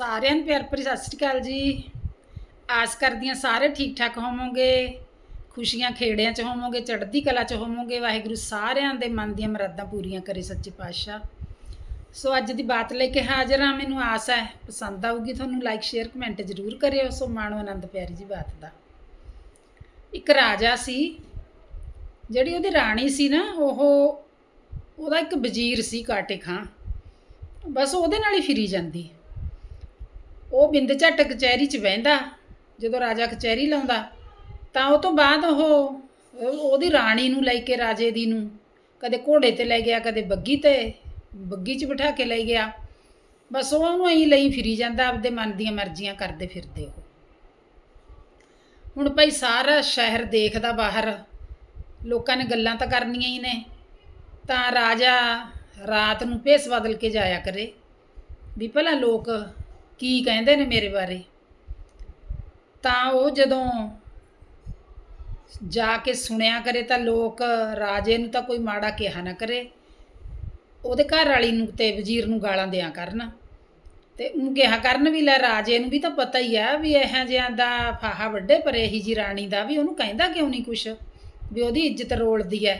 ਸਾਰਿਆਂ ਨੂੰ ਪਿਆਰ ਭਰੀ ਸਤਿ ਸ਼੍ਰੀ ਅਕਾਲ ਜੀ। ਆਸ ਕਰਦੀ ਹਾਂ ਸਾਰੇ ਠੀਕ ਠਾਕ ਹੋਵੋਗੇ, ਖੁਸ਼ੀਆਂ ਖੇੜਿਆਂ 'ਚ ਹੋਵੋਗੇ, ਚੜ੍ਹਦੀ ਕਲਾ 'ਚ ਹੋਵੋਗੇ। ਵਾਹਿਗੁਰੂ ਸਾਰਿਆਂ ਦੇ ਮਨ ਦੀਆਂ ਮਰਾਦਾਂ ਪੂਰੀਆਂ ਕਰੇ ਸੱਚੇ ਪਾਤਸ਼ਾਹ। ਸੋ ਅੱਜ ਦੀ ਬਾਤ ਲੈ ਕੇ ਹਾਜ਼ਰ ਹਾਂ, ਮੈਨੂੰ ਆਸ ਹੈ, ਪਸੰਦ ਆਊਗੀ ਤੁਹਾਨੂੰ ਲਾਈਕ ਸ਼ੇਅਰ ਕਮੈਂਟ ਜ਼ਰੂਰ ਕਰਿਓ। ਸੋ ਮਾਣੋ ਆਨੰਦ ਪਿਆਰੀ ਜੀ ਬਾਤ ਦਾ। ਇੱਕ ਰਾਜਾ ਸੀ, ਜਿਹੜੀ ਉਹਦੀ ਰਾਣੀ ਸੀ ਨਾ, ਉਹ ਉਹਦਾ ਇੱਕ ਵਜ਼ੀਰ ਸੀ ਕਾਟੇ ਖਾਂ। ਬਸ ਉਹਦੇ ਨਾਲ ਹੀ ਫਿਰੀ ਜਾਂਦੀ। ਉਹ ਬਿੰਦ ਝੱਟ ਕਚਹਿਰੀ 'ਚ ਬਹਿੰਦਾ, ਜਦੋਂ ਰਾਜਾ ਕਚਹਿਰੀ ਲਾਉਂਦਾ, ਤਾਂ ਉਹ ਤੋਂ ਬਾਅਦ ਉਹ, ਉਹਦੀ ਰਾਣੀ ਨੂੰ ਲੈ ਕੇ ਰਾਜੇ ਦੀ ਨੂੰ ਕਦੇ ਘੋੜੇ ਤੇ ਲੈ ਗਿਆ, ਕਦੇ ਬੱਗੀ ਤੇ, ਬੱਗੀ 'ਚ ਬਿਠਾ ਕੇ ਲੈ ਗਿਆ। ਬਸ ਉਹ ਉਹਨੂੰ ਐਂ ਲਈ ਫਿਰੀ ਜਾਂਦਾ, ਆਪਦੇ ਮਨ ਦੀਆਂ ਮਰਜ਼ੀਆਂ ਕਰਦੇ ਫਿਰਦੇ ਉਹ। ਹੁਣ ਭਾਈ ਸਾਰਾ ਸ਼ਹਿਰ ਦੇਖਦਾ ਬਾਹਰ, ਲੋਕਾਂ ਨੇ ਗੱਲਾਂ ਤਾਂ ਕਰਨੀਆਂ ਹੀ ਨੇ, ਤਾਂ ਰਾਜਾ ਰਾਤ ਨੂੰ ਭੇਸ ਬਦਲ ਕੇ ਜਾਇਆ ਕਰੇ, ਵੀ ਭਲਾ ਲੋਕ ਕੀ ਕਹਿੰਦੇ ਨੇ ਮੇਰੇ ਬਾਰੇ? ਤਾਂ ਉਹ ਜਦੋਂ ਜਾ ਕੇ ਸੁਣਿਆ ਕਰੇ ਤਾਂ ਲੋਕ ਰਾਜੇ ਨੂੰ ਤਾਂ ਕੋਈ ਮਾੜਾ ਕਿਹਾ ਨਾ ਕਰੇ। ਉਹਦੇ ਘਰ ਵਾਲੀ ਨੂੰ ਤੇ ਵਜ਼ੀਰ ਨੂੰ ਗਾਲਾਂ ਦਿਆਂ ਕਰਨ। ਤੇ ਉਹਨੂੰ ਕਿਹਾ ਕਰਨ ਵੀ ਲੈ ਰਾਜੇ ਨੂੰ ਵੀ ਤਾਂ ਪਤਾ ਹੀ ਆ ਵੀ ਇਹੋ ਜਿਹਾਂ ਦਾ ਫਾਹਾ ਵੱਡੇ ਪਰ ਇਹੀ ਜੀ ਰਾਣੀ ਦਾ ਵੀ ਉਹਨੂੰ ਕਹਿੰਦਾ ਕਿਉਂ ਨਹੀਂ ਕੁਛ? ਵੀ ਉਹਦੀ ਇੱਜ਼ਤ ਰੋਲਦੀ ਐ।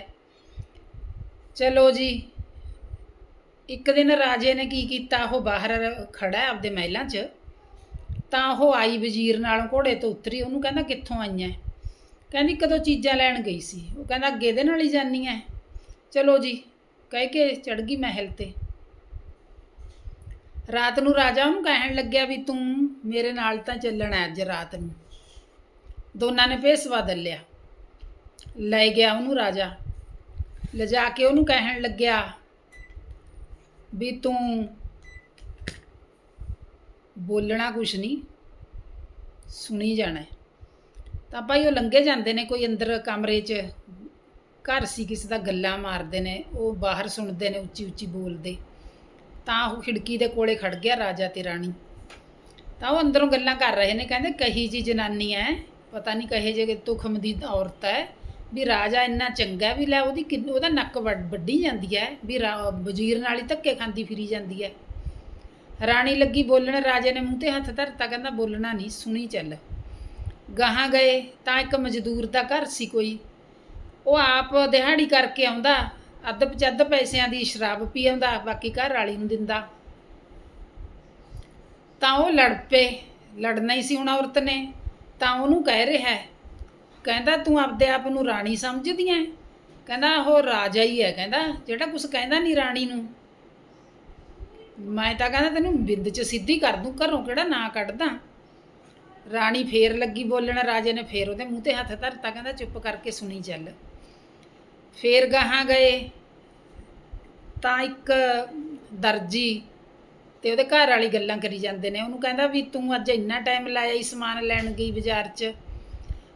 ਚਲੋ ਜੀ ਇੱਕ ਦਿਨ ਰਾਜੇ ਨੇ ਕੀ ਕੀਤਾ? ਉਹ ਬਾਹਰ ਖੜਾ ਆਪਦੇ ਮਹਿਲਾਂ 'ਚ, ਤਾਂ ਉਹ ਆਈ ਵਜ਼ੀਰ ਨਾਲ ਘੋੜੇ ਤੋਂ ਉਤਰੀ। ਉਹਨੂੰ ਕਹਿੰਦਾ, ਕਿੱਥੋਂ ਆਈਆਂ? ਕਹਿੰਦੀ, ਕਦੋਂ ਚੀਜ਼ਾਂ ਲੈਣ ਗਈ ਸੀ। ਉਹ ਕਹਿੰਦਾ, ਅੱਗੇ ਦੇ ਨਾਲ ਹੀ ਜਾਨੀ ਐ ਚਲੋ ਜੀ। ਕਹਿ ਕੇ ਚੜ ਗਈ ਮਹਿਲ ਤੇ। ਰਾਤ ਨੂੰ ਰਾਜਾ ਉਹਨੂੰ ਕਹਿਣ ਲੱਗਿਆ ਵੀ, ਤੂੰ ਮੇਰੇ ਨਾਲ ਤਾਂ ਚੱਲਣਾ ਅੱਜ ਰਾਤ ਨੂੰ। ਦੋਨਾਂ ਨੇ ਭੇਸ ਬਦਲ ਲਿਆ। ਲੈ ਗਿਆ ਉਹਨੂੰ ਰਾਜਾ। ਲਿਜਾ ਕੇ ਉਹਨੂੰ ਕਹਿਣ ਲੱਗਿਆ ਵੀ ਤੂੰ ਬੋਲਣਾ ਕੁਛ ਨਹੀਂ, ਸੁਣੀ ਜਾਣਾ। ਤਾਂ ਭਾਈ ਉਹ ਲੰਘੇ ਜਾਂਦੇ ਨੇ ਕੋਈ ਅੰਦਰ ਕਮਰੇ 'ਚ, ਘਰ ਸੀ ਕਿਸੇ ਦਾ ਗੱਲਾਂ ਮਾਰਦੇ ਨੇ, ਉਹ ਬਾਹਰ ਸੁਣਦੇ ਨੇ ਉੱਚੀ ਉੱਚੀ ਬੋਲਦੇ। ਤਾਂ ਉਹ ਖਿੜਕੀ ਦੇ ਕੋਲੇ ਖੜ ਗਿਆ ਰਾਜਾ ਤੇ ਰਾਣੀ। ਤਾਂ ਉਹ ਅੰਦਰੋਂ ਗੱਲਾਂ ਕਰ ਰਹੇ ਨੇ, ਕਹਿੰਦੇ ਕਹੀ ਜੀ ਜਨਾਨੀ ਐ, ਪਤਾ ਨਹੀਂ ਕਹੇ ਜੇ ਤੁਖਮ ਦੀ ਔਰਤ ਹੈ ਵੀ ਰਾਜਾ ਇੰਨਾ ਚੰਗਾ ਵੀ ਲੈ, ਉਹਦੀ ਕਿੰਨ- ਉਹਦਾ ਨੱਕ ਵੱਢੀ ਜਾਂਦੀ ਹੈ ਵੀ ਰਾ- ਵਜ਼ੀਰ ਨਾਲ ਹੀ ਧੱਕੇ ਖਾਂਦੀ ਫਿਰੀ ਜਾਂਦੀ ਹੈ ਰਾਣੀ ਲੱਗੀ ਬੋਲਣ, ਰਾਜੇ ਨੇ ਮੂੰਹ ਤੇ ਹੱਥ ਧਰਤਾ, ਕਹਿੰਦਾ ਬੋਲਣਾ ਨਹੀਂ, ਸੁਣੀ ਚੱਲ। ਗਾਹਾਂ ਗਏ, ਤਾਂ ਇੱਕ ਮਜ਼ਦੂਰ ਦਾ ਘਰ ਸੀ ਕੋਈ। ਉਹ ਆਪ ਦਿਹਾੜੀ ਕਰਕੇ ਆਉਂਦਾ ਅੱਧ ਪਚੱਧ ਪੈਸਿਆਂ ਦੀ ਸ਼ਰਾਬ ਪੀ ਆਉਂਦਾ ਬਾਕੀ ਘਰ ਵਾਲੀ ਨੂੰ ਦਿੰਦਾ। ਤਾਂ ਉਹ ਲੜ ਪਏ, ਲੜਨਾ ਹੀ ਸੀ ਹੁਣ ਔਰਤ ਨੇ, ਤਾਂ ਉਹਨੂੰ ਕਹਿ ਰਿਹਾ ਹੈ ਕਹਿੰਦਾ ਤੂੰ ਆਪਦੇ ਆਪ ਨੂੰ ਰਾਣੀ ਸਮਝਦੀ ਐ? ਕਹਿੰਦਾ ਉਹ ਰਾਜਾ ਹੀ ਹੈ ਕਹਿੰਦਾ ਜਿਹੜਾ ਕੁਝ ਕਹਿੰਦਾ ਨਹੀਂ ਰਾਣੀ ਨੂੰ। ਮੈਂ ਤਾਂ ਕਹਿੰਦਾ ਤੈਨੂੰ ਬਿੰਦ ਚ ਸਿੱਧੀ ਕਰ ਦੂੰ, ਘਰੋਂ ਕਿਹੜਾ ਨਾ ਕੱਢਦਾ? ਰਾਣੀ ਫੇਰ ਲੱਗੀ ਬੋਲਣ, ਰਾਜੇ ਨੇ ਫੇਰ ਉਹਦੇ ਮੂੰਹ ਤੇ ਹੱਥ ਧਰਤਾ, ਕਹਿੰਦਾ ਚੁੱਪ ਕਰਕੇ ਸੁਣੀ ਚੱਲ। ਫੇਰ ਗਾਹਾਂ ਗਏ। ਤਾਂ ਇੱਕ ਦਰਜੀ ਤੇ ਉਹਦੇ ਘਰ ਵਾਲੀ ਗੱਲਾਂ ਕਰੀ ਜਾਂਦੇ ਨੇ। ਉਹਨੂੰ ਕਹਿੰਦਾ ਵੀ ਤੂੰ ਅੱਜ ਇੰਨਾ ਟਾਈਮ ਲਾਇਆ ਹੀ ਸਮਾਨ ਲੈਣ ਗਈ ਬਾਜ਼ਾਰ 'ਚ।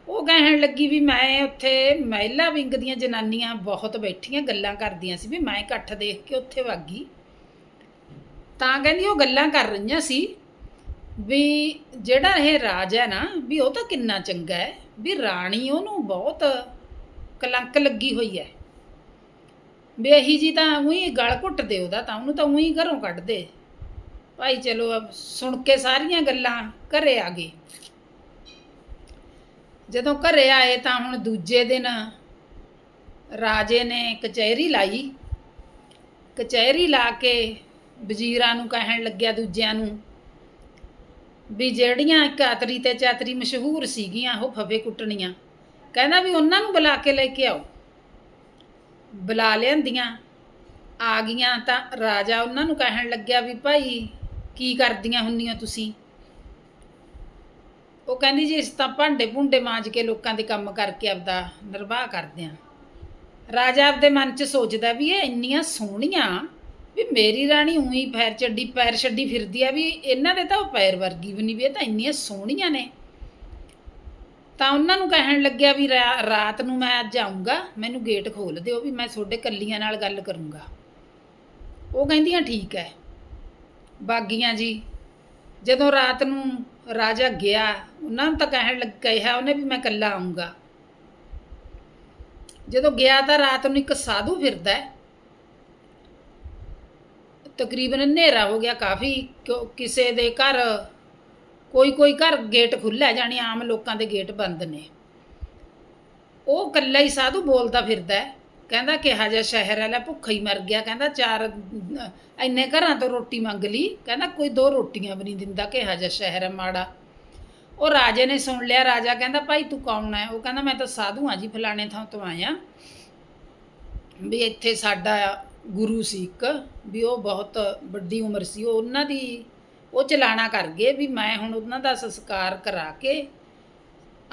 ਉਹ ਕਹਿਣ ਲੱਗੀ ਵੀ ਮੈਂ ਉੱਥੇ ਮਹਿਲਾ ਵਿੰਗ ਦੀਆਂ ਜਨਾਨੀਆਂ ਬਹੁਤ ਬੈਠੀਆਂ, ਗੱਲਾਂ ਕਰਦੀਆਂ ਸੀ ਵੀ ਮੈਂ ਇਕੱਠ ਦੇਖ ਕੇ ਉੱਥੇ ਵਾਗੀ ਤਾਂ ਕਹਿੰਦੀ ਉਹ ਗੱਲਾਂ ਕਰ ਰਹੀਆਂ ਸੀ ਵੀ ਜਿਹੜਾ ਇਹ ਰਾਜ ਹੈ ਨਾ, ਵੀ ਉਹ ਤਾਂ ਕਿੰਨਾ ਚੰਗਾ ਹੈ, ਵੀ ਰਾਣੀ ਉਹਨੂੰ ਬਹੁਤ ਕਲੰਕ ਲੱਗੀ ਹੋਈ ਹੈ। ਵੀ ਇਹੀ ਜੀ ਤਾਂ ਉਹੀ ਗਲ ਘੁੱਟਦੇ ਉਹਦਾ, ਤਾਂ ਉਹਨੂੰ ਤਾਂ ਉਹੀ ਘਰੋਂ ਕੱਢਦੇ ਭਾਈ ਚਲੋ, ਅਬ ਸੁਣ ਕੇ ਸਾਰੀਆਂ ਗੱਲਾਂ ਘਰੇ ਆ ਗਏ। ਜਦੋਂ ਘਰੇ ਆਏ ਤਾਂ ਹੁਣ ਦੂਜੇ ਦਿਨ ਰਾਜੇ ਨੇ ਕਚਹਿਰੀ ਲਾਈ। ਕਚਹਿਰੀ ਲਾ ਕੇ ਵਜ਼ੀਰਾਂ ਨੂੰ ਕਹਿਣ ਲੱਗਿਆ ਦੂਜਿਆਂ ਨੂੰ ਵੀ ਜਿਹੜੀਆਂ ਕਾਤਰੀ ਤੇ ਚਾਤਰੀ ਮਸ਼ਹੂਰ ਸੀਗੀਆਂ, ਉਹ ਫਫੇ ਕੁੱਟਣੀਆਂ। ਕਹਿੰਦਾ ਵੀ ਉਹਨਾਂ ਨੂੰ ਬੁਲਾ ਕੇ ਲੈ ਕੇ ਆਓ। ਬੁਲਾ ਲਿਆਂਦੀਆਂ, ਆ ਗਈਆਂ ਤਾਂ ਰਾਜਾ ਉਹਨਾਂ ਨੂੰ ਕਹਿਣ ਲੱਗਿਆ ਵੀ ਭਾਈ ਕੀ ਕਰਦੀਆਂ ਹੁੰਦੀਆਂ ਤੁਸੀਂ? ਉਹ ਕਹਿੰਦੀ ਜੀ ਇਸ ਤਾਂ ਭਾਂਡੇ ਭੁੰਡੇ ਮਾਂਜ ਕੇ ਲੋਕਾਂ ਦੇ ਕੰਮ ਕਰਕੇ ਆਪਦਾ ਨਿਰਵਾਹ ਕਰਦੇ ਆ ਰਾਜਾ ਆਪਦੇ ਮਨ 'ਚ ਸੋਚਦਾ ਵੀ ਇਹ ਇੰਨੀਆਂ ਸੋਹਣੀਆਂ ਵੀ ਮੇਰੀ ਰਾਣੀ ਉਹੀ ਪੈਰ ਛੱਡੀ ਪੈਰ ਛੱਡੀ ਫਿਰਦੀ ਆ ਵੀ ਇਹਨਾਂ ਦੇ ਤਾਂ ਉਹ ਪੈਰ ਵਰਗੀ ਵੀ ਨਹੀਂ ਵੀ ਇਹ ਤਾਂ ਇੰਨੀਆਂ ਸੋਹਣੀਆਂ ਨੇ। ਤਾਂ ਉਹਨਾਂ ਨੂੰ ਕਹਿਣ ਲੱਗਿਆ ਵੀ ਰਾ- ਰਾਤ ਨੂੰ ਮੈਂ ਅੱਜ ਆਉਂਗਾ ਮੈਨੂੰ ਗੇਟ ਖੋਲ ਦਿਓ ਵੀ ਮੈਂ ਤੁਹਾਡੇ ਕੱਲੀਆਂ ਨਾਲ ਗੱਲ ਕਰੂੰਗਾ। ਉਹ ਕਹਿੰਦੀਆਂ ਠੀਕ ਹੈ। ਬਾਗੀਆਂ ਜੀ, ਜਦੋਂ ਰਾਤ ਨੂੰ ਰਾਜਾ ਗਿਆ, ਉਹਨਾਂ ਨੂੰ ਤਾਂ ਕਹਿਣ ਲੱਗ ਕਿਹਾ ਉਹਨੇ ਵੀ ਮੈਂ ਇਕੱਲਾ ਆਉਂਗਾ ਜਦੋਂ ਗਿਆ ਤਾਂ ਰਾਤ ਨੂੰ ਇੱਕ ਸਾਧੂ ਫਿਰਦਾ ਹੈ। ਤਕਰੀਬਨ ਹਨੇਰਾ ਹੋ ਗਿਆ ਕਾਫੀ, ਕਿਉਂ- ਕਿਸੇ ਦੇ ਘਰ, ਕੋਈ ਕੋਈ ਘਰ ਗੇਟ ਖੁੱਲ੍ਹਾ ਜਾਣੀ ਆਮ ਲੋਕਾਂ ਦੇ ਗੇਟ ਬੰਦ ਨੇ। ਉਹ ਇਕੱਲਾ ਹੀ ਸਾਧੂ ਬੋਲਦਾ ਫਿਰਦਾ ਹੈ। ਕਹਿੰਦਾ ਕਿਹਾ ਜਿਹਾ ਸ਼ਹਿਰ ਵਾਲਾ ਭੁੱਖਾ ਹੀ ਮਰ ਗਿਆ, ਕਹਿੰਦਾ ਚਾਰ, ਇੰਨੇ ਘਰਾਂ ਤੋਂ ਰੋਟੀ ਮੰਗ ਲਈ, ਕਹਿੰਦਾ ਕੋਈ ਦੋ ਰੋਟੀਆਂ ਵੀ ਨਹੀਂ ਦਿੰਦਾ, ਕਿਹਾ ਜਿਹਾ ਸ਼ਹਿਰ ਹੈ ਮਾੜਾ। ਉਹ ਰਾਜੇ ਨੇ ਸੁਣ ਲਿਆ, ਰਾਜਾ ਕਹਿੰਦਾ, ਭਾਈ ਤੂੰ ਕੌਣ ਹੈ? ਉਹ ਕਹਿੰਦਾ, ਮੈਂ ਤਾਂ ਸਾਧੂ ਹਾਂ ਜੀ ਫਲਾਣੇ ਥਾਂ ਤੋਂ ਆਇਆ। ਵੀ ਇੱਥੇ ਸਾਡਾ ਗੁਰੂ ਸੀ ਇੱਕ, ਵੀ ਉਹ ਬਹੁਤ ਵੱਡੀ ਉਮਰ ਸੀ, ਉਹ ਉਹਨਾਂ ਦੀ, ਉਹ ਚਲਾਣਾ ਕਰ ਗਏ, ਵੀ ਮੈਂ ਹੁਣ ਉਹਨਾਂ ਦਾ ਸੰਸਕਾਰ ਕਰਾ ਕੇ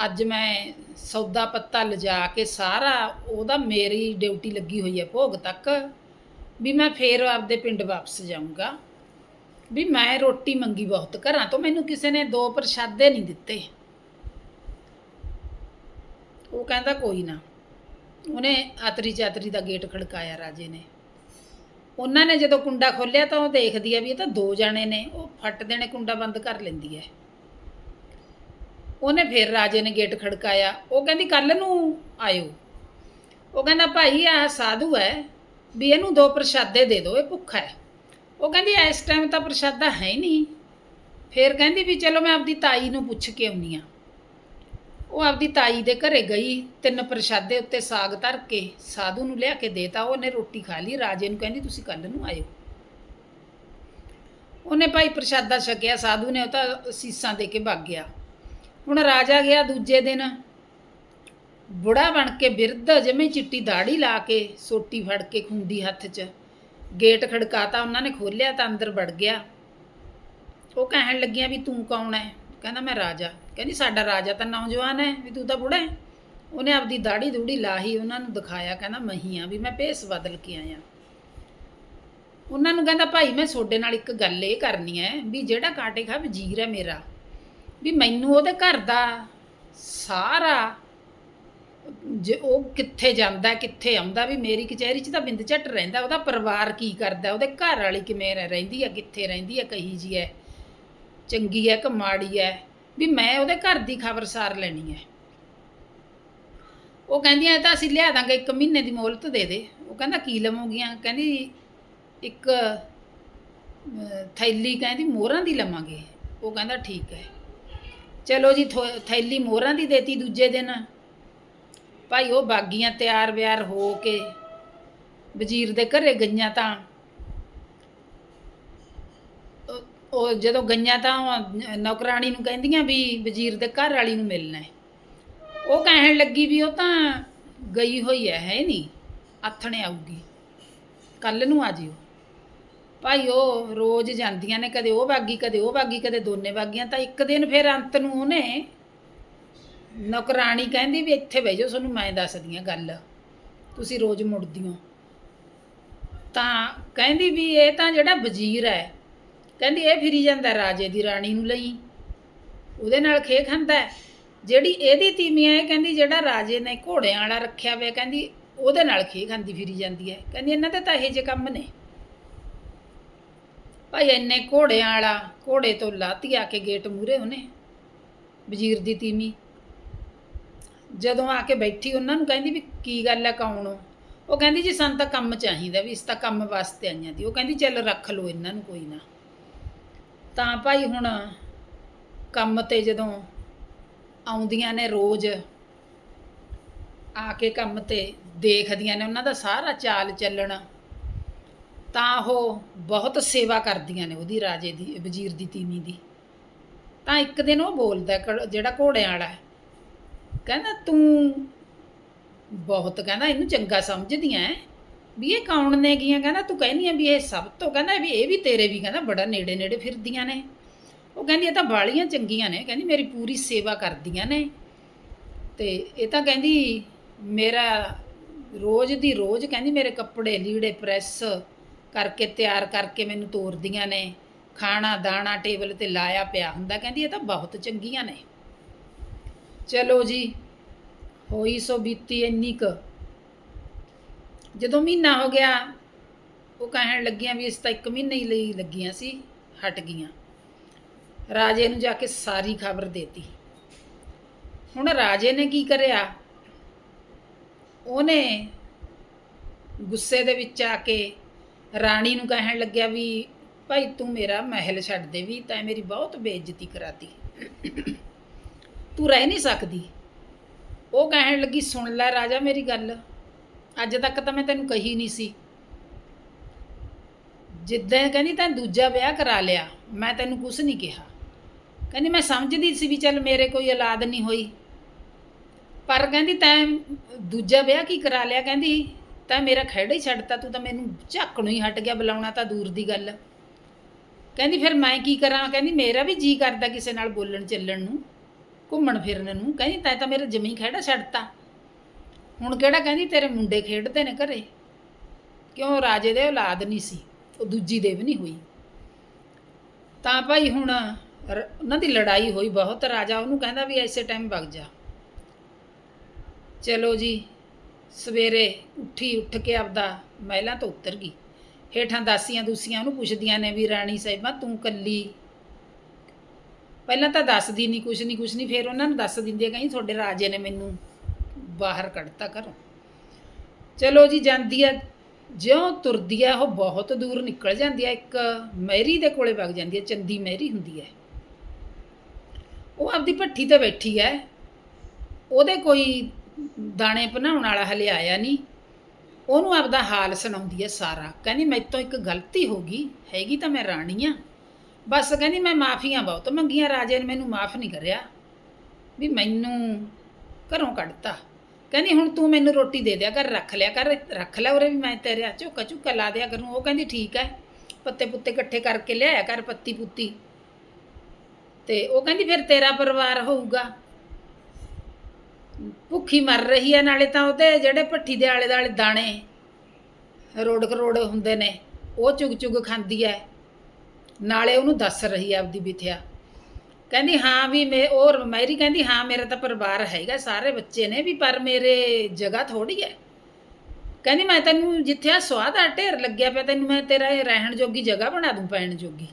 ਅੱਜ ਮੈਂ ਸੌਦਾ ਪੱਤਾ ਲਿਜਾ ਕੇ ਸਾਰਾ ਉਹਦਾ ਮੇਰੀ ਡਿਊਟੀ ਲੱਗੀ ਹੋਈ ਹੈ ਭੋਗ ਤੱਕ, ਵੀ ਮੈਂ ਫੇਰ ਆਪਦੇ ਪਿੰਡ ਵਾਪਸ ਜਾਊਂਗਾ। ਵੀ ਮੈਂ ਰੋਟੀ ਮੰਗੀ ਬਹੁਤ ਘਰਾਂ ਤੋਂ, ਮੈਨੂੰ ਕਿਸੇ ਨੇ ਦੋ ਪ੍ਰਸ਼ਾਦੇ ਨਹੀਂ ਦਿੱਤੇ। ਉਹ ਕਹਿੰਦਾ ਕੋਈ ਨਾ। ਉਹਨੇ ਆਤਰੀ ਚਾਤਰੀ ਦਾ ਗੇਟ ਖੜਕਾਇਆ ਰਾਜੇ ਨੇ। ਉਹਨਾਂ ਨੇ ਜਦੋਂ ਕੁੰਡਾ ਖੋਲ੍ਹਿਆ ਤਾਂ ਉਹ ਦੇਖਦੀ ਹੈ ਵੀ ਇਹ ਤਾਂ ਦੋ ਜਣੇ ਨੇ, ਉਹ ਫੱਟ ਦੇਣੇ ਕੁੰਡਾ ਬੰਦ ਕਰ ਲੈਂਦੀ ਹੈ। ਉਹਨੇ ਫਿਰ ਰਾਜੇ ਨੇ ਗੇਟ ਖੜਕਾਇਆ। ਉਹ ਕਹਿੰਦੀ, ਕੱਲ ਨੂੰ ਆਇਓ। ਉਹ ਕਹਿੰਦਾ, ਭਾਈ ਆਹ ਸਾਧੂ ਹੈ, ਵੀ ਇਹਨੂੰ ਦੋ ਪ੍ਰਸ਼ਾਦੇ ਦੇ ਦਿਓ, ਇਹ ਭੁੱਖਾ ਹੈ। ਉਹ ਕਹਿੰਦੀ, ਇਸ ਟਾਈਮ ਤਾਂ ਪ੍ਰਸ਼ਾਦਾ ਹੈ ਹੀ ਨਹੀਂ। ਫਿਰ ਕਹਿੰਦੀ ਵੀ, ਚਲੋ, ਮੈਂ ਆਪਦੀ ਤਾਈ ਨੂੰ ਪੁੱਛ ਕੇ ਆਉਣੀ ਆ ਉਹ ਆਪਦੀ ਤਾਈ ਦੇ ਘਰੇ ਗਈ, ਤਿੰਨ ਪ੍ਰਸ਼ਾਦੇ ਉੱਤੇ ਸਾਗ ਧਰ ਕੇ ਸਾਧੂ ਨੂੰ ਲਿਆ ਕੇ ਦੇਤਾ। ਉਹਨੇ ਰੋਟੀ ਖਾ ਲਈ। ਰਾਜੇ ਨੂੰ ਕਹਿੰਦੀ, ਤੁਸੀਂ ਕੱਲ ਨੂੰ ਆਇਓ। ਉਹਨੇ ਭਾਈ ਪ੍ਰਸ਼ਾਦਾ ਛਕਿਆ। ਸਾਧੂ ਨੇ ਉਹ ਤਾਂ ਸੀਸਾਂ ਦੇ ਕੇ ਭੱਗ ਗਿਆ। ਹੁਣ ਰਾਜਾ ਗਿਆ ਦੂਜੇ ਦਿਨ। ਬੁੜਾ ਬਣ ਕੇ ਬਿਰਧ ਜਿਵੇਂ ਚਿੱਟੀ ਦਾੜੀ ਲਾ ਕੇ ਸੋਟੀ ਫੜ ਕੇ ਖੁੰਡੀ ਹੱਥ 'ਚ। ਗੇਟ ਖੜਕਾਤਾ, ਉਹਨਾਂ ਨੇ ਖੋਲ੍ਹਿਆ ਤਾਂ ਅੰਦਰ ਵੜ ਗਿਆ। ਉਹ ਕਹਿਣ ਲੱਗੀਆਂ ਵੀ ਤੂੰ ਕੌਣ ਹੈ ਕਹਿੰਦਾ, ਮੈਂ ਰਾਜਾ। ਕਹਿੰਦੀ, ਸਾਡਾ ਰਾਜਾ ਤਾਂ ਨੌਜਵਾਨ ਹੈ ਵੀ ਤੂੰ ਤਾਂ ਬੁੜਾ ਹੈ ਉਹਨੇ ਆਪਦੀ ਦਾੜੀ ਦੂੜੀ ਲਾਹੀ, ਉਹਨਾਂ ਨੂੰ ਦਿਖਾਇਆ, ਕਹਿੰਦਾ, ਮਹੀ ਆ ਵੀ ਮੈਂ ਭੇਸ ਬਦਲ ਕੇ ਆਇਆ। ਉਹਨਾਂ ਨੂੰ ਕਹਿੰਦਾ, ਭਾਈ, ਮੈਂ ਤੁਹਾਡੇ ਨਾਲ ਇੱਕ ਗੱਲ ਇਹ ਕਰਨੀ ਹੈ ਵੀ ਜਿਹੜਾ ਕਾਟੇ ਖਾ ਵਜ਼ੀਰ ਹੈ ਮੇਰਾ। ਵੀ ਮੈਨੂੰ ਉਹਦੇ ਘਰ ਦਾ ਸਾਰਾ ਜੇ ਉਹ ਕਿੱਥੇ ਜਾਂਦਾ, ਕਿੱਥੇ ਆਉਂਦਾ, ਵੀ ਮੇਰੀ ਕਚਹਿਰੀ 'ਚ ਤਾਂ ਬਿੰਦ ਝੱਟ ਰਹਿੰਦਾ, ਉਹਦਾ ਪਰਿਵਾਰ ਕੀ ਕਰਦਾ, ਉਹਦੇ ਘਰ ਵਾਲੀ ਕਿਵੇਂ ਰਹਿ- ਰਹਿੰਦੀ ਹੈ ਕਿੱਥੇ ਰਹਿੰਦੀ ਹੈ ਕਹੀ ਜੀ ਹੈ ਚੰਗੀ ਹੈ ਕਿ ਮਾੜੀ ਹੈ ਵੀ ਮੈਂ ਉਹਦੇ ਘਰ ਦੀ ਖਬਰਸਾਰ ਲੈਣੀ ਹੈ ਉਹ ਕਹਿੰਦੀਆਂ ਇਹ ਤਾਂ ਅਸੀਂ ਲਿਆ ਦਾਂਗੇ, ਇੱਕ ਮਹੀਨੇ ਦੀ ਮੋਹਲਤ ਦੇ ਦੇ। ਉਹ ਕਹਿੰਦਾ ਕੀ ਲਵੋਗੀਆਂ? ਕਹਿੰਦੀ ਇੱਕ ਥੈਲੀ ਕਹਿੰਦੀ ਮੋਹਰਾਂ ਦੀ ਲਵਾਂਗੇ। ਉਹ ਕਹਿੰਦਾ ਠੀਕ ਹੈ ਚਲੋ ਜੀ, ਥੋ- ਥੈਲੀ ਮੋਹਰਾਂ ਦੀ ਦੇਤੀ ਦੂਜੇ ਦਿਨ। ਭਾਈ, ਉਹ ਬਾਗੀਆਂ ਤਿਆਰ ਵਿਆਰ ਹੋ ਕੇ ਵਜ਼ੀਰ ਦੇ ਘਰੇ ਗਈਆਂ ਤਾਂ। ਉਹ- ਜਦੋਂ ਗਈਆਂ ਤਾਂ ਨੌਕਰਾਣੀ ਨੂੰ ਕਹਿੰਦੀਆਂ ਵੀ ਵਜ਼ੀਰ ਦੇ ਘਰ ਵਾਲੀ ਨੂੰ ਮਿਲਣਾ ਹੈ। ਉਹ ਕਹਿਣ ਲੱਗੀ ਵੀ ਉਹ ਤਾਂ ਗਈ ਹੋਈ ਹੈ ਹੈ ਨਹੀਂ। ਆਥਣੇ ਆਊਗੀ। ਕੱਲ ਨੂੰ ਆ ਜਿਓ। ਭਾਈ ਉਹ ਰੋਜ਼ ਜਾਂਦੀਆਂ ਨੇ, ਕਦੇ ਉਹ ਬਾਗੀ ਕਦੇ ਉਹ ਬਾਗੀ ਕਦੇ ਦੋਨੇ ਬਾਗੀਆਂ ਤਾਂ ਇੱਕ ਦਿਨ ਫਿਰ ਅੰਤ ਨੂੰ ਉਹਨੇ ਨੌਕਰਾਣੀ ਕਹਿੰਦੀ ਵੀ ਇੱਥੇ ਬਹਿ ਜਾਓ, ਤੁਹਾਨੂੰ ਮੈਂ ਦੱਸਦੀ ਹਾਂ ਗੱਲ। ਤੁਸੀਂ ਰੋਜ਼ ਮੁੜਦੀ ਤਾਂ ਕਹਿੰਦੀ ਵੀ ਇਹ ਤਾਂ ਜਿਹੜਾ ਵਜ਼ੀਰ ਹੈ, ਕਹਿੰਦੀ ਇਹ ਫਿਰੀ ਜਾਂਦਾ ਰਾਜੇ ਦੀ ਰਾਣੀ ਨੂੰ ਲਈ। ਉਹਦੇ ਨਾਲ ਖੇ ਖਾਂਦਾ ਜਿਹੜੀ ਇਹਦੀ ਤੀਵੀਂ ਹੈ, ਇਹ ਕਹਿੰਦੀ ਜਿਹੜਾ ਰਾਜੇ ਨੇ ਘੋੜਿਆਂ ਵਾਲਾ ਰੱਖਿਆ ਹੋਇਆ ਕਹਿੰਦੀ ਉਹਦੇ ਨਾਲ ਖੇ ਖਾਂਦੀ ਫਿਰੀ ਜਾਂਦੀ ਹੈ। ਕਹਿੰਦੀ ਇਹਨਾਂ ਦੇ ਤਾਂ ਇਹੋ ਜਿਹੇ ਕੰਮ ਨੇ। ਭਾਈ ਇੰਨੇ ਘੋੜਿਆਂ ਵਾਲਾ, ਘੋੜੇ ਤੋਂ ਲਾਤੀ ਆ ਕੇ ਗੇਟ ਮੂਰੇ ਉਹਨੇ, ਵਜ਼ੀਰ ਦੀ ਤੀਮੀ ਜਦੋਂ ਆ ਕੇ ਬੈਠੀ, ਉਹਨਾਂ ਨੂੰ ਕਹਿੰਦੀ ਵੀ ਕੀ ਗੱਲ ਹੈ ਕੌਣ ਹੋ? ਉਹ ਕਹਿੰਦੀ ਜੀ ਸਾਨੂੰ ਤਾਂ ਕੰਮ ਚਾਹੀਦਾ ਵੀ ਇਸ ਤਾਂ ਕੰਮ ਵਾਸਤੇ ਆਈਆਂ ਦੀ ਉਹ ਕਹਿੰਦੀ ਚੱਲ ਰੱਖ ਲਓ ਇਹਨਾਂ ਨੂੰ, ਕੋਈ ਨਾ। ਤਾਂ ਭਾਈ ਹੁਣ ਕੰਮ ਤੇ ਜਦੋਂ ਆਉਂਦੀਆਂ ਨੇ ਰੋਜ਼, ਆ ਕੇ ਕੰਮ ਤੇ ਦੇਖਦੀਆਂ ਨੇ, ਉਹਨਾਂ ਦਾ ਸਾਰਾ ਚਾਲ ਚੱਲਣ। ਤਾਂ ਉਹ ਬਹੁਤ ਸੇਵਾ ਕਰਦੀਆਂ ਨੇ ਉਹਦੀ, ਰਾਜੇ ਦੀ, ਵਜ਼ੀਰ ਦੀ, ਤੀਵੀਂ ਦੀ। ਤਾਂ ਇੱਕ ਦਿਨ ਉਹ ਬੋਲਦਾ ਕ- ਜਿਹੜਾ ਘੋੜਿਆਂ ਵਾਲਾ ਕਹਿੰਦਾ, ਤੂੰ ਬਹੁਤ, ਕਹਿੰਦਾ, ਇਹਨੂੰ ਚੰਗਾ ਸਮਝਦੀਆਂ ਹੈ, ਵੀ ਇਹ ਕੌਣ ਨੇ ਗੀਆਂ? ਕਹਿੰਦਾ, ਤੂੰ ਕਹਿੰਦੀ ਆ ਵੀ ਇਹ ਸਭ ਤੋਂ, ਕਹਿੰਦਾ, ਵੀ ਇਹ ਵੀ ਤੇਰੇ ਵੀ, ਕਹਿੰਦਾ, ਬੜਾ ਨੇੜੇ ਨੇੜੇ ਫਿਰਦੀਆਂ ਨੇ। ਉਹ ਕਹਿੰਦੀ, ਇਹ ਤਾਂ ਬਾਲੀਆਂ ਚੰਗੀਆਂ ਨੇ, ਕਹਿੰਦੀ, ਮੇਰੀ ਪੂਰੀ ਸੇਵਾ ਕਰਦੀਆਂ ਨੇ। ਤੇ ਇਹ ਤਾਂ ਕਹਿੰਦੀ, ਮੇਰਾ ਰੋਜ਼ ਦੀ ਰੋਜ਼, ਕਹਿੰਦੀ, ਮੇਰੇ ਕੱਪੜੇ ਲੀੜੇ ਪ੍ਰੈਸ ਕਰਕੇ ਤਿਆਰ ਕਰਕੇ ਮੈਨੂੰ ਤੋਰਦੀਆਂ ਨੇ। ਖਾਣਾ, ਦਾਣਾ, ਟੇਬਲ ਤੇ ਲਾਇਆ ਪਿਆ ਹੁੰਦਾ। ਕਹਿੰਦੀ ਇਹ ਤਾਂ ਬਹੁਤ ਚੰਗੀਆਂ ਨੇ। ਚਲੋ ਜੀ, ਹੋਈ ਸੋ ਬੀਤੀ ਇੰਨੀ ਕੁ। ਜਦੋਂ ਮਹੀਨਾ ਹੋ ਗਿਆ, ਉਹ ਕਹਿਣ ਲੱਗੀਆਂ ਵੀ ਇਸ ਤਾਂ ਇੱਕ ਮਹੀਨੇ ਹੀ ਲਈ ਲੱਗੀਆਂ ਸੀ, ਹਟ ਗਈਆਂ। ਰਾਜੇ ਨੂੰ ਜਾ ਕੇ ਸਾਰੀ ਖਬਰ ਦੇਤੀ। ਹੁਣ ਰਾਜੇ ਨੇ ਕੀ ਕਰਿਆ? ਉਹਨੇ ਗੁੱਸੇ ਦੇ ਵਿੱਚ ਆ ਕੇ ਰਾਣੀ ਨੂੰ ਕਹਿਣ ਲੱਗਿਆ ਵੀ ਭਾਈ ਤੂੰ ਮੇਰਾ ਮਹਿਲ ਛੱਡ ਦੇ ਵੀ, ਤੈਂ ਮੇਰੀ ਬਹੁਤ ਬੇਇੱਜ਼ਤੀ ਕਰਾਤੀ। ਤੂੰ ਰਹਿ ਨਹੀਂ ਸਕਦੀ। ਉਹ ਕਹਿਣ ਲੱਗੀ, ਸੁਣ ਲੈ ਰਾਜਾ ਮੇਰੀ ਗੱਲ, ਅੱਜ ਤੱਕ ਤਾਂ ਮੈਂ ਤੈਨੂੰ ਕਹੀ ਨਹੀਂ ਸੀ। ਜਿੱਦਾਂ ਕਹਿੰਦੀ, ਤੈਂ ਦੂਜਾ ਵਿਆਹ ਕਰਾ ਲਿਆ, ਮੈਂ ਤੈਨੂੰ ਕੁਝ ਨਹੀਂ ਕਿਹਾ। ਕਹਿੰਦੀ, ਮੈਂ ਸਮਝਦੀ ਸੀ ਵੀ ਚੱਲ ਮੇਰੇ ਕੋਈ ਔਲਾਦ ਨਹੀਂ ਹੋਈ। ਪਰ ਕਹਿੰਦੀ, ਤੈਂ ਦੂਜਾ ਵਿਆਹ ਕੀ ਕਰਾ ਲਿਆ? ਕਹਿੰਦੀ ਤਾਂ ਮੇਰਾ ਖਹਿੜਾ ਹੀ ਛੱਡਤਾ, ਤੂੰ ਤਾਂ ਮੈਨੂੰ ਝਾਕਣੋਂ ਹੀ ਹਟ ਗਿਆ ਬੁਲਾਉਣਾ ਤਾਂ ਦੂਰ ਦੀ ਗੱਲ। ਕਹਿੰਦੀ ਫਿਰ ਮੈਂ ਕੀ ਕਰਾਂ? ਕਹਿੰਦੀ ਮੇਰਾ ਵੀ ਜੀ ਕਰਦਾ ਕਿਸੇ ਨਾਲ ਬੋਲਣ ਚੱਲਣ ਨੂੰ, ਘੁੰਮਣ ਫਿਰਨ ਨੂੰ। ਕਹਿੰਦੀ ਤੈਂ ਤਾਂ ਮੇਰਾ ਜਮੀ ਖਹਿੜਾ ਛੱਡਤਾ। ਹੁਣ ਕਿਹੜਾ ਕਹਿੰਦੀ ਤੇਰੇ ਮੁੰਡੇ ਖੇਡਦੇ ਨੇ ਘਰੇ? ਕਿਉਂ ਰਾਜੇ ਦੇ ਔਲਾਦ ਨਹੀਂ ਸੀ? ਉਹ ਦੂਜੀ ਦੇਵ ਨਹੀਂ ਹੋਈ। ਤਾਂ ਭਾਈ ਹੁਣ ਉਹਨਾਂ ਦੀ ਲੜਾਈ ਹੋਈ ਬਹੁਤ। ਰਾਜਾ ਉਹਨੂੰ ਕਹਿੰਦਾ ਵੀ ਐਸੇ ਟਾਈਮ ਵਗ ਜਾ। ਚਲੋ ਜੀ ਸਵੇਰੇ ਉੱਠੀ, ਉੱਠ ਕੇ ਆਪਦਾ ਮਹਿਲਾਂ ਤੋਂ ਉਤਰ ਗਈ। ਹੇਠਾਂ ਦਾਸੀਆਂ ਦੂਸੀਆਂ ਉਹਨੂੰ ਪੁੱਛਦੀਆਂ ਨੇ ਵੀ, ਰਾਣੀ ਸਾਹਿਬਾ, ਤੂੰ ਕੱਲੀ? ਪਹਿਲਾਂ ਤਾਂ ਦੱਸਦੀ ਨਹੀਂ ਕੁਛ ਨਹੀਂ ਕੁਛ ਨਹੀਂ ਫਿਰ ਉਹਨਾਂ ਨੂੰ ਦੱਸ ਦਿੰਦੀ ਹੈ ਤੁਹਾਡੇ ਰਾਜੇ ਨੇ ਮੈਨੂੰ ਬਾਹਰ ਕੱਢਤਾ ਘਰੋਂ। ਚਲੋ ਜੀ, ਜਾਂਦੀ ਹੈ ਜਿਉਂ ਤੁਰਦੀ ਹੈ ਉਹ ਬਹੁਤ ਦੂਰ ਨਿਕਲ ਜਾਂਦੀ ਹੈ ਇੱਕ ਮਹਿਰੀ ਦੇ ਕੋਲੇ ਵਗ ਜਾਂਦੀ ਹੈ ਚੰਦੀ ਮਹਿਰੀ ਹੁੰਦੀ ਹੈ ਉਹ ਆਪਦੀ ਭੱਠੀ ਤੇ ਬੈਠੀ ਹੈ ਉਹਦੇ ਕੋਈ ਦਾਣੇ ਬਣਾਉਣ ਵਾਲਾ ਹਲੇ ਆਇਆ ਨਹੀਂ। ਉਹਨੂੰ ਆਪਦਾ ਹਾਲ ਸੁਣਾਉਂਦੀ ਹੈ ਸਾਰਾ। ਕਹਿੰਦੀ ਮੇਰੇ ਤੋਂ ਇੱਕ ਗਲਤੀ ਹੋ ਗਈ। ਹੈਗੀ ਤਾਂ ਮੈਂ ਰਾਣੀ ਆ। ਬਸ ਕਹਿੰਦੀ, ਮੈਂ ਮਾਫੀਆਂ ਬਹੁਤ ਮੰਗੀਆਂ। ਰਾਜੇ ਨੇ ਮੈਨੂੰ ਮਾਫ ਨਹੀਂ ਕਰਿਆ। ਵੀ ਮੈਨੂੰ ਘਰੋਂ ਕੱਢਤਾ। ਕਹਿੰਦੀ, ਹੁਣ ਤੂੰ ਮੈਨੂੰ ਰੋਟੀ ਦੇ ਦਿਆ ਕਰ, ਰੱਖ ਲਿਆ ਕਰ, ਰੱਖ ਲੈ ਉਰੇ ਵੀ ਮੈਂ ਤੇਰੇ ਆ ਝੁੱਕਾ ਲਾ ਦਿਆ ਕਰੂੰ। ਉਹ ਕਹਿੰਦੀ, ਠੀਕ ਹੈ ਪੱਤੇ ਪੁੱਤੇ ਇਕੱਠੇ ਕਰਕੇ ਲਿਆਇਆ ਕਰ, ਪੱਤੀ ਪੁੱਤੀ। ਤੇ ਉਹ ਕਹਿੰਦੀ, ਫਿਰ ਤੇਰਾ ਪਰਿਵਾਰ ਹੋਊਗਾ। ਭੁੱਖੀ ਮਰ ਰਹੀ ਹੈ ਨਾਲੇ ਤਾਂ ਉਹਦੇ ਜਿਹੜੇ ਭੱਠੀ ਦੇ ਆਲੇ ਦੁਆਲੇ ਦਾਣੇ ਰੋੜ ਕਰੋੜ ਹੁੰਦੇ ਨੇ, ਉਹ ਚੁਗ ਚੁਗ ਖਾਂਦੀ ਹੈ ਨਾਲੇ ਉਹਨੂੰ ਦੱਸ ਰਹੀ ਹੈ ਆਪਦੀ ਵਿਥਿਆ ਕਹਿੰਦੀ, ਹਾਂ ਵੀ ਮੈਂ, ਉਹ ਮੈਰੀ ਕਹਿੰਦੀ, ਹਾਂ, ਮੇਰਾ ਤਾਂ ਪਰਿਵਾਰ ਹੈਗਾ, ਸਾਰੇ ਬੱਚੇ ਨੇ ਵੀ, ਪਰ ਮੇਰੇ ਜਗ੍ਹਾ ਥੋੜੀ ਹੈ ਕਹਿੰਦੀ, ਮੈਂ ਤੈਨੂੰ ਜਿੱਥੇ ਆ ਸਵਾਦ ਆ, ਢੇਰ ਲੱਗਿਆ ਪਿਆ, ਤੈਨੂੰ ਮੈਂ ਤੇਰਾ ਇਹ ਰਹਿਣ ਜੋਗੀ ਜਗ੍ਹਾ ਬਣਾ ਦੂੰ, ਪੈਣ ਜੋਗੀ।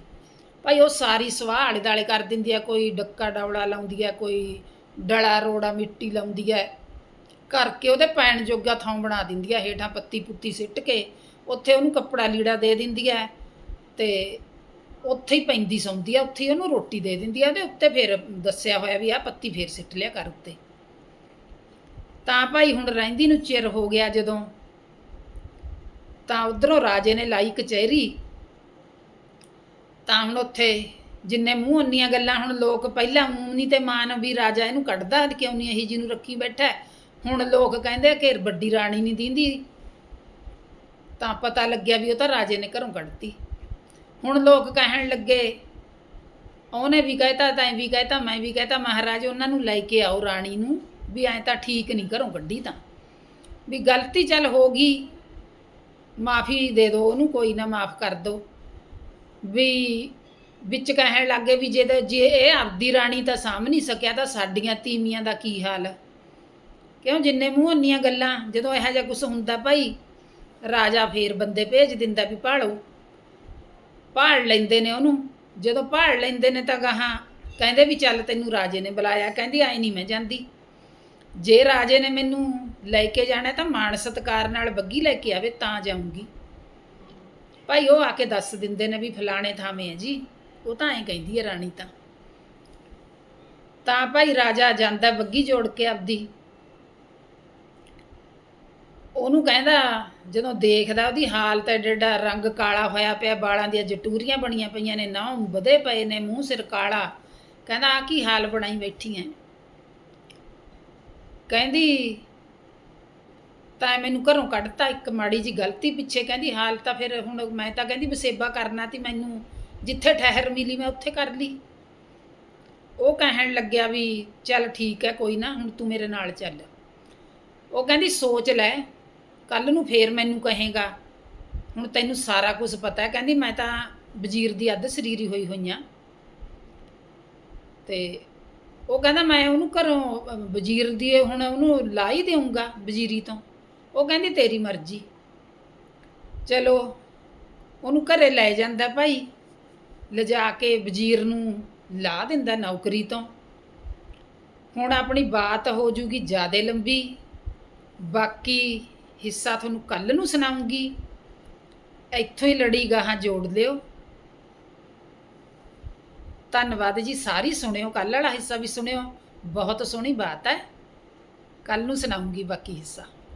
ਭਾਈ ਉਹ ਸਾਰੀ ਸਵਾਹ ਆਲੇ ਦਾਲੇ ਕਰ ਦਿੰਦੀ ਆ ਕੋਈ ਡੱਕਾ ਡੌਲਾ ਲਾਉਂਦੀ ਆ ਕੋਈ ਡਲਾ ਰੋੜਾ ਮਿੱਟੀ ਲਾਉਂਦੀ ਹੈ ਕਰਕੇ ਉਹਦੇ ਪੈਣ ਜੋਗਾ ਥਾਂ ਬਣਾ ਦਿੰਦੀ ਹੈ ਹੇਠਾਂ ਪੱਤੀ ਪੁੱਤੀ ਸਿੱਟ ਕੇ ਉੱਥੇ ਉਹਨੂੰ ਕੱਪੜਾ ਲੀੜਾ ਦੇ ਦਿੰਦੀ ਹੈ ਤੇ ਉੱਥੇ ਹੀ ਪੈਂਦੀ ਸੌਂਦੀ ਆ ਉੱਥੇ ਹੀ ਉਹਨੂੰ ਰੋਟੀ ਦੇ ਦਿੰਦੀ ਆ ਉਹਦੇ ਉੱਤੇ ਫਿਰ ਦੱਸਿਆ ਹੋਇਆ ਵੀ ਆ ਪੱਤੀ ਫਿਰ ਸਿੱਟ ਲਿਆ ਕਰ ਉੱਤੇ। ਤਾਂ ਭਾਈ ਹੁਣ ਰਹਿੰਦੀ ਨੂੰ ਚਿਰ ਹੋ ਗਿਆ ਜਦੋਂ। ਤਾਂ ਉਧਰੋਂ ਰਾਜੇ ਨੇ ਲਾਈ ਕਚਹਿਰੀ। ਤਾਂ ਹੁਣ ਉੱਥੇ ਜਿੰਨੇ ਮੂੰਹ ਉੰਨੀਆਂ ਗੱਲਾਂ ਹੁਣ ਲੋਕ ਪਹਿਲਾਂ ਊਂ ਨਹੀਂ ਤੇ ਮਾਨ ਵੀ ਰਾਜਾ ਇਹਨੂੰ ਕੱਢਦਾ ਕਿਉਂ ਨਹੀਂ ਇਹੀ ਜੀ ਨੂੰ ਰੱਖੀ ਬੈਠਾ ਹੁਣ ਲੋਕ ਕਹਿੰਦੇ ਕਿ ਵੱਡੀ ਰਾਣੀ ਨਹੀਂ ਦਿੰਦੀ। ਤਾਂ ਪਤਾ ਲੱਗਿਆ ਵੀ ਉਹ ਤਾਂ ਰਾਜੇ ਨੇ ਘਰੋਂ ਕੱਢਤੀ। ਹੁਣ ਲੋਕ ਕਹਿਣ ਲੱਗੇ, ਉਹਨੇ ਵੀ ਕਹਿਤਾ, ਤਾਂ ਵੀ ਕਹਿਤਾ, ਮੈਂ ਵੀ ਕਹਿਤਾ, ਮਹਾਰਾਜ ਉਹਨਾਂ ਨੂੰ ਲੈ ਕੇ ਆਓ ਰਾਣੀ ਨੂੰ, ਵੀ ਐਂ ਤਾਂ ਠੀਕ ਨਹੀਂ ਘਰੋਂ ਕੱਢੀ ਤਾਂ। ਵੀ ਗਲਤੀ ਚੱਲ ਹੋ ਗਈ, ਮਾਫੀ ਦੇ ਦਿਓ ਉਹਨੂੰ, ਕੋਈ ਨਾ ਮਾਫ ਕਰ ਦਿਓ। ਵੀ ਵਿੱਚ ਕਹਿਣ ਲੱਗੇ ਵੀ ਜੇ ਤਾਂ- ਜੇ ਇਹ ਆਪਦੀ ਰਾਣੀ ਤਾਂ ਸਾਂਭ ਨਹੀਂ ਸਕਿਆ, ਤਾਂ ਸਾਡੀਆਂ ਤੀਵੀਆਂ ਦਾ ਕੀ ਹਾਲ? ਕਿਉਂ ਜਿੰਨੇ ਮੂੰਹ ਉਨੀਆਂ ਗੱਲਾਂ, ਜਦੋਂ ਇਹੋ ਜਿਹਾ ਕੁਝ ਹੁੰਦਾ ਭਾਈ, ਰਾਜਾ ਫੇਰ ਬੰਦੇ ਭੇਜ ਦਿੰਦਾ ਵੀ ਭਾਲੋ। ਭਾਲ ਲੈਂਦੇ ਨੇ ਉਹਨੂੰ। ਜਦੋਂ ਭਾਲ ਲੈਂਦੇ ਨੇ ਤਾਂ ਗਾਹਾਂ ਕਹਿੰਦੇ ਵੀ ਚੱਲ ਤੈਨੂੰ ਰਾਜੇ ਨੇ ਬੁਲਾਇਆ, ਕਹਿੰਦੀ ਆਈ ਨਹੀਂ ਮੈਂ ਜਾਂਦੀ। ਜੇ ਰਾਜੇ ਨੇ ਮੈਨੂੰ ਲੈ ਕੇ ਜਾਣਾ ਤਾਂ ਮਾਣ ਸਤਕਾਰ ਨਾਲ ਬੱਗੀ ਲੈ ਕੇ ਆਵੇ, ਤਾਂ ਜਾਊਂਗੀ। ਭਾਈ ਉਹ ਆ ਕੇ ਦੱਸ ਦਿੰਦੇ ਨੇ ਵੀ ਫਲਾਣੇ ਥਾਵੇਂ ਹੈ ਜੀ। ਉਹ ਤਾਂ ਐਂ ਕਹਿੰਦੀ ਹੈ ਰਾਣੀ ਤਾਂ। ਤਾਂ ਭਾਈ ਰਾਜਾ ਜਾਂਦਾ ਬੱਗੀ ਜੋੜ ਕੇ ਆਪਦੀ। ਉਹਨੂੰ ਕਹਿੰਦਾ, ਜਦੋਂ ਦੇਖਦਾ ਉਹਦੀ ਹਾਲਤ ਐਡਾ ਰੰਗ ਕਾਲਾ ਹੋਇਆ ਪਿਆ ਬਾਲਾਂ ਦੀਆਂ ਜਟੂਰੀਆਂ ਬਣੀਆਂ ਪਈਆਂ ਨੇ, ਨਾ ਵਧੇ ਪਏ ਨੇ, ਮੂੰਹ ਸਿਰ ਕਾਲਾ। ਕਹਿੰਦਾ ਆ ਕੀ ਹਾਲ ਬਣਾਈ ਬੈਠੀ ਐ? ਕਹਿੰਦੀ, ਤਾਂ ਮੈਨੂੰ ਘਰੋਂ ਕੱਢਤਾ, ਇੱਕ ਮਾੜੀ ਜੀ ਗਲਤੀ ਪਿੱਛੇ। ਕਹਿੰਦੀ, ਹਾਲ ਤਾਂ ਫਿਰ ਹੁਣ ਮੈਂ ਤਾਂ ਕਹਿੰਦੀ ਬਸੇਬਾ ਕਰਨਾ ਤੀ ਮੈਨੂੰ। ਜਿੱਥੇ ਠਹਿਰ ਮਿਲੀ ਮੈਂ ਉੱਥੇ ਕਰ ਲਈ। ਉਹ ਕਹਿਣ ਲੱਗਿਆ ਵੀ ਚੱਲ ਠੀਕ ਹੈ, ਕੋਈ ਨਾ, ਹੁਣ ਤੂੰ ਮੇਰੇ ਨਾਲ ਚੱਲ। ਉਹ ਕਹਿੰਦੀ, ਸੋਚ ਲੈ, ਕੱਲ ਨੂੰ ਫੇਰ ਮੈਨੂੰ ਕਹੇਗਾ। ਹੁਣ ਤੈਨੂੰ ਸਾਰਾ ਕੁਝ ਪਤਾ ਹੈ। ਕਹਿੰਦੀ, ਮੈਂ ਤਾਂ ਵਜ਼ੀਰ ਦੀ ਅੱਧ ਸਰੀਰੀ ਹੋਈ ਹੋਈਆਂ ਤੇ ਉਹ ਕਹਿੰਦਾ, ਮੈਂ ਉਹਨੂੰ ਘਰੋਂ ਵਜ਼ੀਰ ਦੀ ਹੁਣ ਉਹਨੂੰ ਲਾ ਹੀ ਦੇਊਂਗਾ ਵਜ਼ੀਰੀ ਤੋਂ। ਉਹ ਕਹਿੰਦੀ, ਤੇਰੀ ਮਰਜ਼ੀ। ਚਲੋ, ਉਹਨੂੰ ਘਰੇ ਲੈ ਜਾਂਦਾ ਭਾਈ। ਲਿਜਾ ਕੇ ਵਜ਼ੀਰ ਨੂੰ ਲਾ ਦਿੰਦਾ ਨੌਕਰੀ ਤੋਂ। ਹੁਣ ਆਪਣੀ ਬਾਤ ਹੋ ਜੂਗੀ ਜ਼ਿਆਦਾ ਲੰਬੀ। ਬਾਕੀ ਹਿੱਸਾ ਤੁਹਾਨੂੰ ਕੱਲ ਨੂੰ ਸੁਣਾਉਂਗੀ। ਇੱਥੋਂ ਹੀ ਲੜੀ ਗਾਹਾਂ ਜੋੜ ਲਿਓ। ਧੰਨਵਾਦ ਜੀ, ਸਾਰੀ ਸੁਣਿਓ। ਕੱਲ ਵਾਲਾ ਹਿੱਸਾ ਵੀ ਸੁਣਿਓ। ਬਹੁਤ ਸੋਹਣੀ ਬਾਤ ਹੈ। ਕੱਲ ਨੂੰ ਸੁਣਾਉਂਗੀ ਬਾਕੀ ਹਿੱਸਾ।